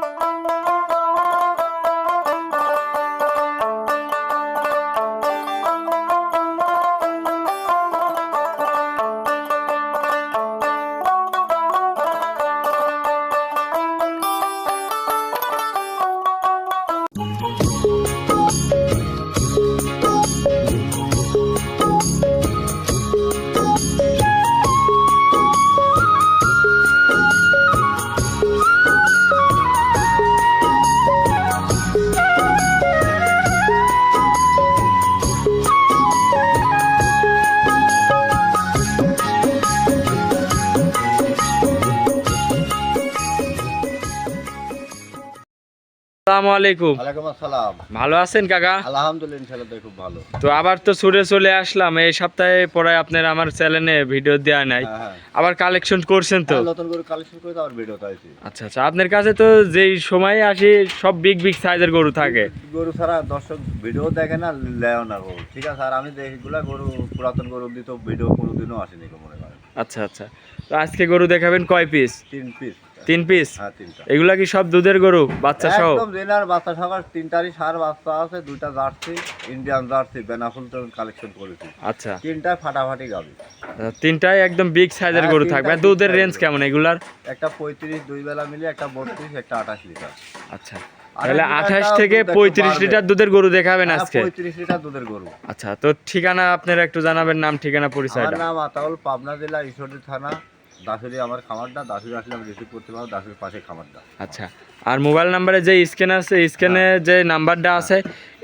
you. আসসালামু আলাইকুম। আসসালাম। ভালো আছেন কাকা? আলহামদুলিল্লাহ খুব ভালো। তো আবার তো ছুটে চলে আসলাম। এই সপ্তাহে পরে আপনার আমার চ্যানেলে ভিডিও দেওয়া নাই। আবার কালেকশন করছেন তো? নতুন করে কালেকশন করে আবার ভিডিও চাইছি আচ্ছা আচ্ছা। আপনার কাছে তো যেই সময় আসি সব বিগ বিগ সাইজের গরু থাকে। গরু ছাড়া দর্শক ভিডিও দেখে না লেও না গরু। ঠিক আছে আর আমি দেখি এগুলা গরু পুরাতন গরু দিত ভিডিও কোনোদিনও আসেনি মনে করেন। আচ্ছা আচ্ছা। তো আজকে গরু দেখাবেন কয় পিস তিন পিস তিন পিস হ্যাঁ তিনটা। এগুলা কি সব দুধের গরু বাচ্চা সহ? একদম বাচ্চা সবার তিনটারই সার বাচ্চা আছে দুইটা জার্সি ইন্ডিয়ান জার্সি বেনাফুল তো কালেকশন করেছি। আচ্ছা। তিনটা ফাটাফাটি গাবি। তিনটাই একদম বিগ সাইজের হ্যাঁ, গরু থাকবে দুধের রেঞ্জ কেমন এগুলার? একটা পঁয়ত্রিশ দুই বেলা মিলে একটা বত্রিশ একটা আঠাশ লিটার। আচ্ছা। তাহলে আঠাশ থেকে পঁয়ত্রিশ লিটার দুধের গরু দেখাবেন হ্যাঁ, আজকে? পঁয়ত্রিশ লিটার দুধের গরু। আচ্ছা তো ঠিকানা আপনারা একটু জানাবেন নাম ঠিকানা আমার পরিচয়টা নাম আতাউল পাবনা জেলা ঈশ্বরদী থানা দাসুরি আমার খামারটা দাসুরি আসলে আমি রিসিভ করতে পারব দাসুরির পাশে খামারটা। আচ্ছা আর মোবাইল নাম্বারে যে স্ক্যান আছে স্ক্যানে যে নাম্বারটা আছে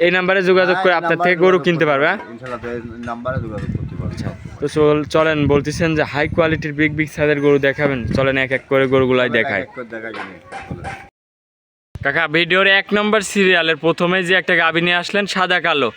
এই নাম্বারে যোগাযোগ করে হ্যাঁ, আপনার থেকে গরু কিনতে পারবে হ্যাঁ? ইনশাআল্লাহ এই নাম্বারে যোগাযোগ করতে পারবে। আচ্ছা তো চলেন বলতেছেন যে হাই কোয়ালিটির বিগ বিগ সাইজের গরু দেখাবেন। চলেন এক এক করে গরুগুলাই দেখায় করে। কাকা ভিডিওর এক নম্বর সিরিয়ালের প্রথমে যে একটা গাবি নিয়ে আসলেন সাদা কালো।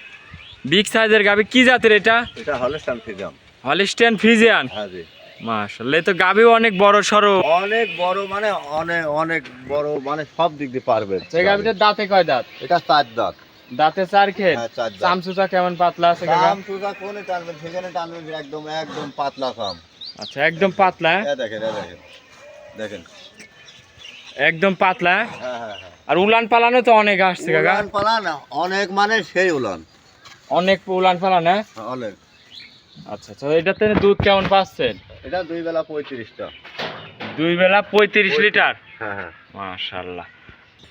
বিগ সাইজের গাবি কি জাতের এটা? এটা হলস্টান ফিজাম হলিস্টিয়ান ফ্রিজিয়ান হ্যাঁ জি। মাশাআল্লাহ এই তো গাবিও অনেক বড় সরো। অনেক বড় মানে অনেক অনেক বড় মানে সব দিক দিয়ে পারবে সেই গাবিটার দাঁতে কয় দাঁত? এটা চার দাঁত। দাঁতে চার খেত হ্যাঁ চামচুচা কেমন পাতলা আছে দাম কোনে টানবেন? সেখানে টানবেন একদম একদম পাতলা সাম আচ্ছা একদম পাতলা হ্যাঁ? দেখেন দেখেন। দেখেন। একদম পাতলা হ্যাঁ? হ্যাঁ হ্যাঁ হ্যাঁ। আর উলান পালানো তো অনেক আসছে কাকা। উলান পালান অনেক মানে সেই উলান। অনেক উলান পালান হ্যাঁ অনেক। আচ্ছা আচ্ছা এটাতে দুধ কেমন পাচ্ছেন? এটা দুই বেলা পঁয়ত্রিশটা। দুই বেলা পঁয়ত্রিশ লিটার? হ্যাঁ হ্যাঁ। মাশাল্লাহ।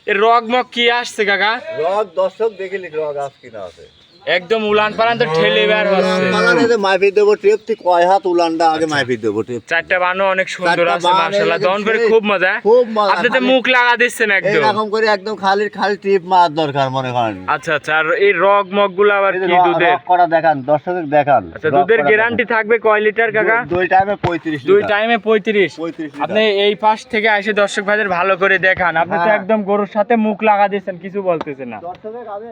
এর রগ মগ কি আসছে কাকা? রগ দর্শক দেখিলি রগ আস কিনা আছে। একদম উলান পালান তো ঠেলে বের হচ্ছে পালান মাইফি দেবো টেপ তুই কয় হাত উলানটা আগে মাইফি দেবো টেপ চারটা বানো অনেক সুন্দর আছে এদিকে দহন করে খুব মজা। খুব মজা, আপনি তো মুখ লাগা দিচ্ছেন একদম। এইরকম করে একদম খালি খালি টিপ মার দরকার মনে করেন। আচ্ছা আচ্ছা। আর এই রগ মগগুলো আবার কি দুধের? রগ করা দেখান দর্শকের দেখান। আচ্ছা দুধের গ্যারান্টি থাকবে কয় লিটার কাকা? দুই টাইমে পঁয়ত্রিশ দুই টাইমে পঁয়ত্রিশ। পঁয়ত্রিশ আপনি এই পাশ থেকে এসে দর্শক ভাইদের ভালো করে দেখান। আপনি তো হ্যাঁ। একদম গরুর সাথে মুখ লাগা দিচ্ছেন কিছু বলতেছেন না। দর্শকের আমি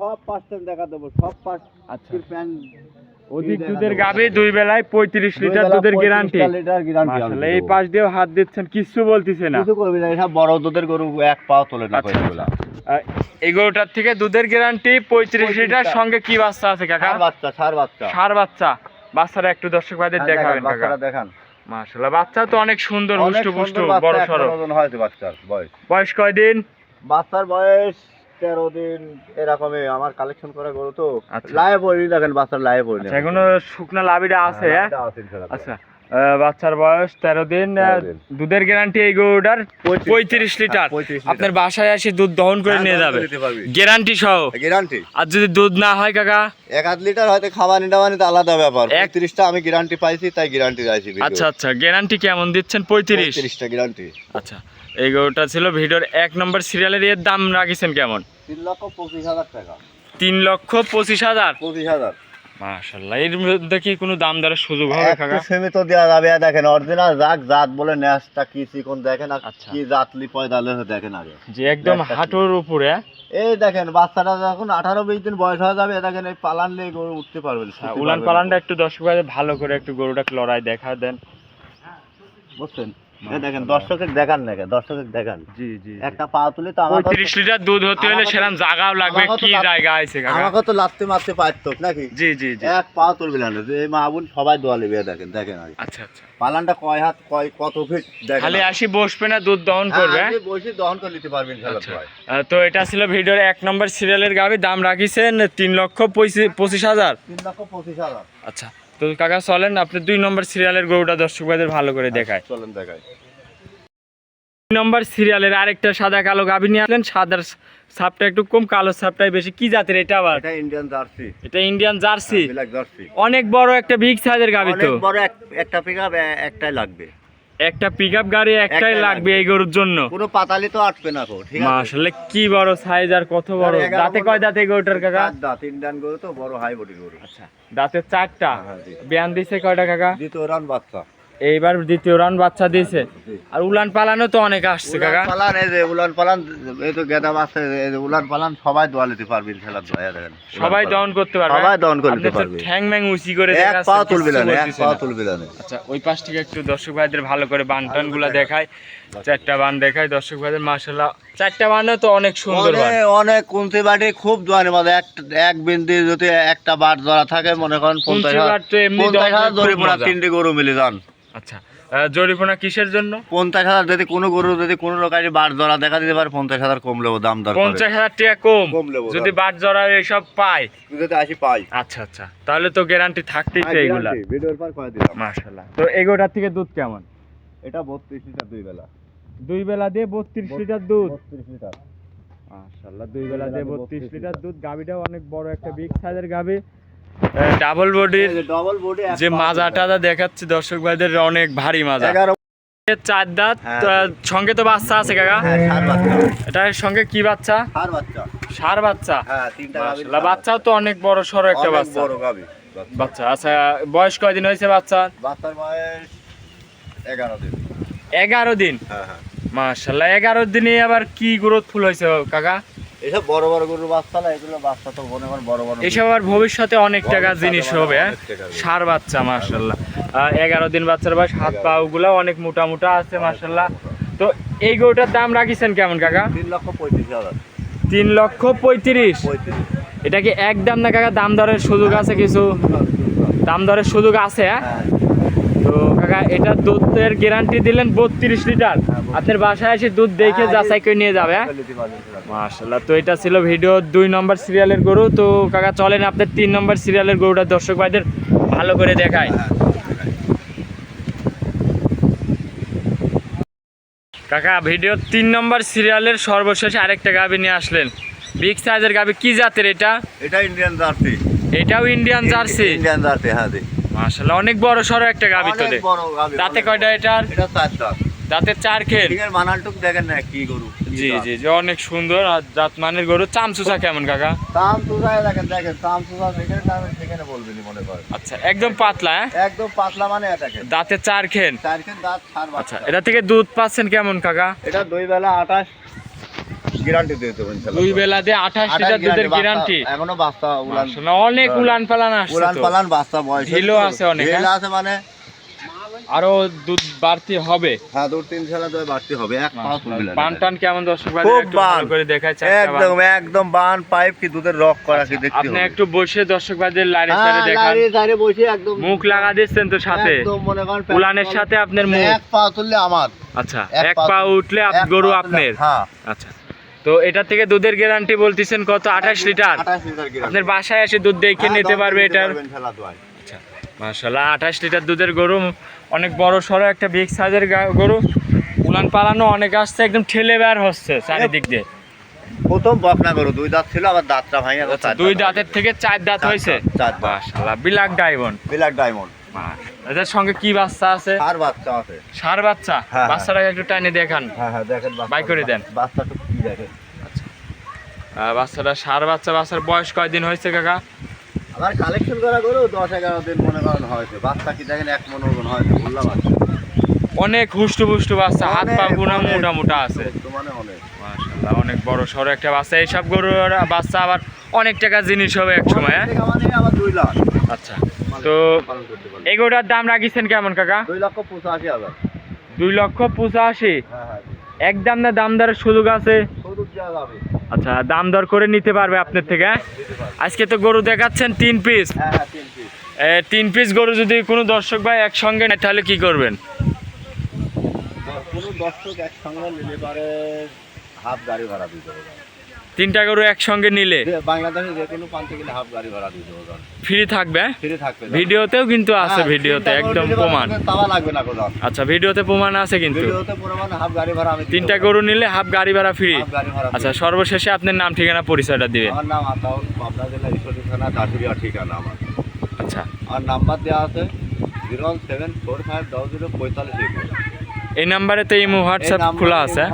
সব পার্সেন্ট দেখা দেবো সব পার্ট আচ্ছা। প্যান্ট অধিক দুধের গাবে দুই বেলায় পঁয়ত্রিশ লিটার দুধের গ্যারান্টি এই পাশ দিয়েও হাত দিচ্ছেন কিছু বলতেছে না। কিছু করবি না এসব বড় দুধের গরু এক পাও তোলে না আচ্ছা, আহ, এই গরুটার থেকে দুধের গ্যারান্টি পঁয়ত্রিশ লিটার। সঙ্গে কি বাচ্চা আছে কাকা? বাচ্চা সার বাচ্চা। সার বাচ্চা। বাচ্চারা একটু দর্শক ভাইদের হ্যাঁ, দেখাবেন দেখান, কাকা। দেখান। মাশাআল্লাহ বাচ্চা তো অনেক সুন্দর হুষ্ট পুষ্ট বড় বয়স কয়দিন? বাচ্চার বয়স তেরো দিন এরকমই আমার কালেকশন করা গরু তো। আচ্ছা। দেখেন বাচ্চার আচ্ছা এখনও শুকনা লাভিটা আছে হ্যাঁ আচ্ছা বাচ্চার বয়স তেরো দিন। দুধের গ্যারান্টি এই গরুটার পঁয়ত্রিশ। পঁয়ত্রিশ হ্যাঁ, লিটার। আপনার বাসায় এসে দুধ দহন করে নিয়ে যাবে। গ্যারান্টি সহ। গ্যারান্টি আর যদি দুধ না হয় কাকা? এক আধ লিটার হয়তো খাবার টাওয়ানি তো আলাদা ব্যাপার। এক- পঁয়ত্রিশটা আমি গ্যারান্টি পাইছি তাই গ্যারান্টি চাইছি আচ্ছা আচ্ছা গ্যারান্টি কেমন দিচ্ছেন? পঁয়ত্রিশ। পঁয়ত্রিশটা গ্যারান্টি আচ্ছা এই গরুটা ছিল ভিডিওর এক নম্বর সিরিয়ালের এর দাম রাখিছেন কেমন? তিন লক্ষ পঁচিশ হাজার টাকা। তিন লক্ষ পঁচিশ হাজার? পঁচিশ হাজার। মাশাল্লাহ এর মধ্যে কি কোনো দাম দরের সুযোগ হবে কাকা? সীমিত দেওয়া যাবে। আর দেখেন অরিজিনাল জাত জাত বলে ন্যাসটা কি চিকন দেখেন আর আচ্ছা। কি জাত লিপয় দালে দেখেন আগে। যে একদম একটা হাঁটুর উপরে এই দেখেন বাচ্চাটা যখন আঠারো বিশ দিন বয়স হয়ে যাবে এ দেখেন এই পালান নিয়ে গরু উঠতে পারবেন হ্যাঁ, উলান পালানটা একটু দর্শক ভাইদের ভালো করে একটু গরুটা লড়াই দেখা দেন। বুঝছেন? দেখেন দর্শকে দেখান না দর্শকে দেখান। জি জি একটা পা তুলি তো আমার পঁয়ত্রিশ লিটার দুধ হতে হলে সেরকম জায়গাও লাগবে কি জায়গা আছে আমাকে তো লাত্তে মারতে পারতো নাকি? জি জি জি। এক পা তুলবি না এই মা সবাই দোয়া লিবে দেখেন দেখেন আচ্ছা আচ্ছা। পালানটা কয় হাত কয় কত ফিট দেখেন খালি আসি বসবে না দুধ দহন করবে হ্যাঁ? হ্যাঁ, বসে দহন করে নিতে পারবেন আচ্ছা। তো এটা ছিল ভিডিওর এক নম্বর সিরিয়ালের গাবি দাম রাখিছেন তিন লক্ষ পঁচিশ হাজার। তিন লক্ষ পঁচিশ হাজার। আচ্ছা। তো কাকা চলেন আপনি দুই নম্বর সিরিয়ালের গরুটা দর্শক ভাইদের ভালো করে দেখায় চলেন দেখায় দুই নম্বর সিরিয়ালের আরেকটা সাদা কালো গাভী নিয়ে আসলেন। সাদার সাপটা একটু কম কালো সাপটাই বেশি। কি জাতের এটা আবার? এটা ইন্ডিয়ান জার্সি এটা ইন্ডিয়ান জার্সি অনেক বড় একটা বিগ সাইজের গাভী তো। বড় একটা পিকআপ একটাই লাগবে। একটা পিক আপ গাড়ি একটাই লাগবে। এই গরুর জন্য। পুরো পাতালি তো আটবে না গো ঠিক আছে? মাশাআল্লাহ কি বড় সাইজ আর কত বড়। দাঁতে কয় দাঁতে গরুটার কাকা? দাঁত দাঁত ইন্ডিয়ান গরু তো বড় হাই বডি গরু। আচ্ছা দাঁতে চারটা? হ্যাঁ, জি। বিয়ান দিছে কয়টা কাকা? দ্বিতীয় রান বাচ্চা। এইবার দ্বিতীয় রান বাচ্চা দিয়েছে। আর উলান পালানো তো অনেক আসছে কাকা। পালান এই যে উলান পালান এই তো গেদা বাচ্চা এই যে উলান পালান সবাই দোয়া দিতে পারবে ইনশাআল্লাহ দোয়া দেখেন। সবাই ডাউন দহন করতে পারবে সবাই দহন পারবে আপনি তো পারবে। ঠ্যাং ম্যাং উসি করে এক পা তুলবে না এক পা। তুলবে না। আচ্ছা ওই পাশ থেকে একটু দর্শক ভাইদের ভালো করে বান টানগুলা দেখায় চারটা বান দেখায় দর্শক ভাইদের মার্শাল্লাহ চারটা বানও তো অনেক সুন্দর অনেক কুন্তি বাড়ি খুব দোয়ানি মধ্যে এক এক বিন্দু যদি একটা ধরা থাকে মনে করেন পঞ্চাশ বাট তো হাজার জরিমানা গরু মিলে যান। আচ্ছা আহ, জরিমানা কিসের জন্য? পঞ্চাশ হাজার যদি কোনো গরু যদি কোনো লোকের বার ধরা দেখা দিতে পারে পঞ্চাশ হাজার কম লেবো দাম দর পঞ্চাশ হাজার টাকা কম। কম যদি দাম। বাট জরা এসব পায়। যদি আসি পাই। আচ্ছা আচ্ছা তাহলে তো গ্যারান্টি থাকতেইছে এইগুলা। ভিডিওর পর করে দিলাম। মাশাল্লাহ তো এগোটার থেকে দুধ কেমন? এটা বত্রিশ লিটার দুই বেলা। দুই বেলা দিয়ে বত্রিশ লিটার দুধ। বত্রিশ লিটার। মাশাল্লাহ দুই বেলা দিয়ে বত্রিশ লিটার দুধ। গাবিটাও অনেক বড় একটা বিগ সাইজের গাবি ডাবল বডির ডবল বডি যে মাজা টাজা দেখাচ্ছে দর্শক ভাইদের অনেক ভারী মাজা। চার দাঁত হ্যাঁ। সঙ্গে তো বাচ্চা আছে কাকা? হ্যাঁ সার এটার সঙ্গে কি বাচ্চা? সার বাচ্চা। হ্যাঁ বাচ্চাও তো অনেক বড় সড়ো একটা বাচ্চা। বাচ্চা। বাচ্চা আচ্ছা বয়স কয়দিন হয়েছে বাচ্চা বাচ্চার বয়স এগারো দিন। এগারো দিন? হ্যাঁ হ্যাঁ। মাশাল্লাহ এগারো দিনে আবার কি গ্রোথ ফুল হয়েছে কাকা? এসব বড় বড় গরুর বাচ্চা না এগুলো বাচ্চা তো মনে করেন বড় বড় এসব আবার ভবিষ্যতে অনেক টাকা জিনিস হবে হ্যাঁ? সার বাচ্চা মাশাল্লাহ এগারো দিন বাচ্চার বয়স হাত পা ওগুলো অনেক মোটা মোটা আছে মাশাল্লাহ তো এই গরুটার দাম রাখিছেন কেমন কাকা? তিন লক্ষ পঁয়ত্রিশ হাজার। তিন লক্ষ পঁয়ত্রিশ? এটা কি একদম না কাকা দাম দরের সুযোগ আছে কিছু? দাম দরের সুযোগ আছে হ্যাঁ? হ্যাঁ। কাকা এটা দুধের গ্যারান্টি দিলেন বত্রিশ লিটার। আপনার বাসায় এসে দুধ দেখে হ্যাঁ, যাচাই করে নিয়ে যাবে হ্যাঁ। মাশাল্লাহ তো এটা ছিল ভিডিও দুই নম্বর সিরিয়ালের গরু। তো কাকা চলেন আপনার তিন নম্বর সিরিয়ালের গরুটা দর্শক ভাইদের ভালো করে দেখায় হ্যাঁ কাকা ভিডিও তিন নম্বর সিরিয়ালের সর্বশেষ আরেকটা গাবি নিয়ে আসলেন। বিগ সাইজের গাবি কি জাতের এটা? এটা ইন্ডিয়ান জার্সি। এটাও ইন্ডিয়ান জার্সি? ইন্ডিয়ান জার্সি হ্যাঁ জি মাশাল্লাহ অনেক বড় সড়ো একটা গাবি তো দাঁতে কয়টা এটার? এটা চার দাঁত দাঁতের চার খেল মানালটুক দেখেন না কি গরু জি জি জি অনেক সুন্দর। আর জাত মানের গরু চামচুচা কেমন কাকা? তুজায় দেখেন দেখেন দাম সেখানে বলবেন মনে করেন। আচ্ছা একদম পাতলা হ্যাঁ? একদম পাতলা মানে দেখেন। দাঁতে চার খেল চারখান দাঁত সার আচ্ছা এটা থেকে দুধ পাচ্ছেন কেমন কাকা? এটা দুই বেলা আঠাশ গ্যারান্টি দিয়ে দেবেন দুই বেলা দিয়ে লিটার দুধের গ্যারান্টি এখনও বাচ্চা উলান। অনেক উলান পালান আসছে উলান পালান বাচ্চা বয়স ঢিলও আছে অনেক, ঢিল হ্যাঁ? আছে মানে? আরও দুধ বাড়তি হবে। হ্যাঁ দু তিন খেলা তো বাড়তি হবে এক পা তুলবে না। টান কেমন দর্শক ভাই একটু ভালো করে দেখায় একদম একদম বান পাইপ কি দুধের রক করা কি দেখতে আপনি একটু বসে দর্শক ভাইদের লাইনে হ্যাঁ, দেখান। লাইনে সাইডে বসে একদম মুখ লাগা দিচ্ছেন তো সাথে। একদম মনে করেন উলানের সাথে আপনার মুখ। এক পা তুললে আমার। আচ্ছা এক পা পা উঠলে আপ- গরু আপনার। হ্যাঁ। আচ্ছা। তো এটা থেকে দুধের গ্যারান্টি বলতেছেন কত? আঠাশ লিটার? 28 আপনার বাসায় এসে দুধ দেখে হ্যাঁ, নিতে পারবে এটার। আচ্ছা মাশাল্লাহ আঠাশ লিটার দুধের গরু অনেক বড় সড়ো একটা বিগ সাইজের গরু। উলান পালানো অনেক আসছে একদম ঠেলে বের হচ্ছে চারিদিক দিয়ে। প্রথম বকনা গরু দুই দাঁত ছিল আবার দাঁতটা ভাঙে দুই দাঁতের থেকে চার দাঁত হয়েছে? চার দাঁত। বিলাক ডায়মন্ড বিলাক ডায়মন্ড এটার সঙ্গে কি বাচ্চা আছে? আর বাচ্চা আছে। সার বাচ্চা? হ্যাঁ। বাচ্চাটাকে একটু টাইনে দেখান। হ্যাঁ হ্যাঁ দেখেন বাই করে দেন। বাচ্চাটা কি দেখেন। বাচ্চাটা সার বাচ্চা বাচ্চার বয়স কয়দিন হয়েছে কাকা? আমার কালেকশন করা গরু দশ এগারো দিন মনে করেন হয়েছে। বাচ্চা কি দেখেন এক মন ওজন হয়েছে বললাম বাচ্চা অনেক হুষ্টু পুষ্টু বাচ্চা হাত পা গুনা। মোটা মোটা আছে। তো মানে অনেক। অনেক বড় সড়ো একটা বাচ্চা। এইসব গরুর বাচ্চা আবার অনেক টাকা জিনিস হবে এক সময় হ্যাঁ? মানে আবার দুই লাখ। আচ্ছা। তো এগোটার দাম রাখিছেন কেমন কাকা? দুই লক্ষ পঁচাশি হাজার। দুই লক্ষ পঁচাশি? হ্যাঁ হ্যাঁ। একদম না দাম দরের সুযোগ আছে? আচ্ছা দাম দর করে নিতে পারবে আপনার থেকে হ্যাঁ? আজকে তো গরু দেখাচ্ছেন তিন পিস তিন পিস তিন পিস গরু যদি কোনো দর্শক ভাই একসঙ্গে নেয় তাহলে কি করবেন? কোনো দর্শক একসঙ্গে নিলে পারে হাফ গাড়ি ভাড়া দিতে হবে। তিনটা গরু একসঙ্গে নিলে বাংলাদেশে যে কোনো প্রান্তে গেলে হাফ গাড়ি ভাড়া দিতে হবে ফ্রি থাকবে হ্যাঁ? ফ্রি থাকবে ভিডিওতেও কিন্তু আছে হ্যাঁ, ভিডিওতে তিনটা একদম প্রমাণ। তাওয়া লাগবে না কোথাও আচ্ছা ভিডিওতে প্রমাণ আছে কিন্তু। ভিডিওতে প্রমাণ হাফ গাড়ি ভাড়া আমি তিনটা গরু নিলে হাফ গাড়ি ভাড়া ফ্রি। আচ্ছা সর্বশেষে আপনার নাম ঠিকানা পরিচয়টা। দিবেন। আমার নাম আতাউল পাবনা জেলা ঈশ্বরী থানা ঠিকানা আমার। আচ্ছা। আর নাম্বার দেওয়া আছে zero one seven four five double zero পঁয়তাল্লিশ একুশ নাম্বারে তো ইমো হোয়াটসঅ্যাপ খোলা আছে।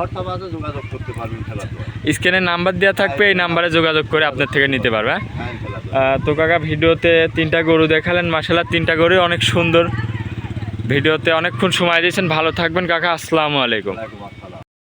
স্ক্রিনে নাম্বার দেওয়া থাকবে এই নাম্বারে যোগাযোগ করে আপনার থেকে নিতে পারবে। হ্যাঁ? তো কাকা ভিডিওতে তিনটা গরু দেখালেন মাসাল্লাহ তিনটা গরু অনেক সুন্দর। ভিডিওতে অনেকক্ষণ সময় দিয়েছেন ভালো থাকবেন কাকা আসসালামু আলাইকুম।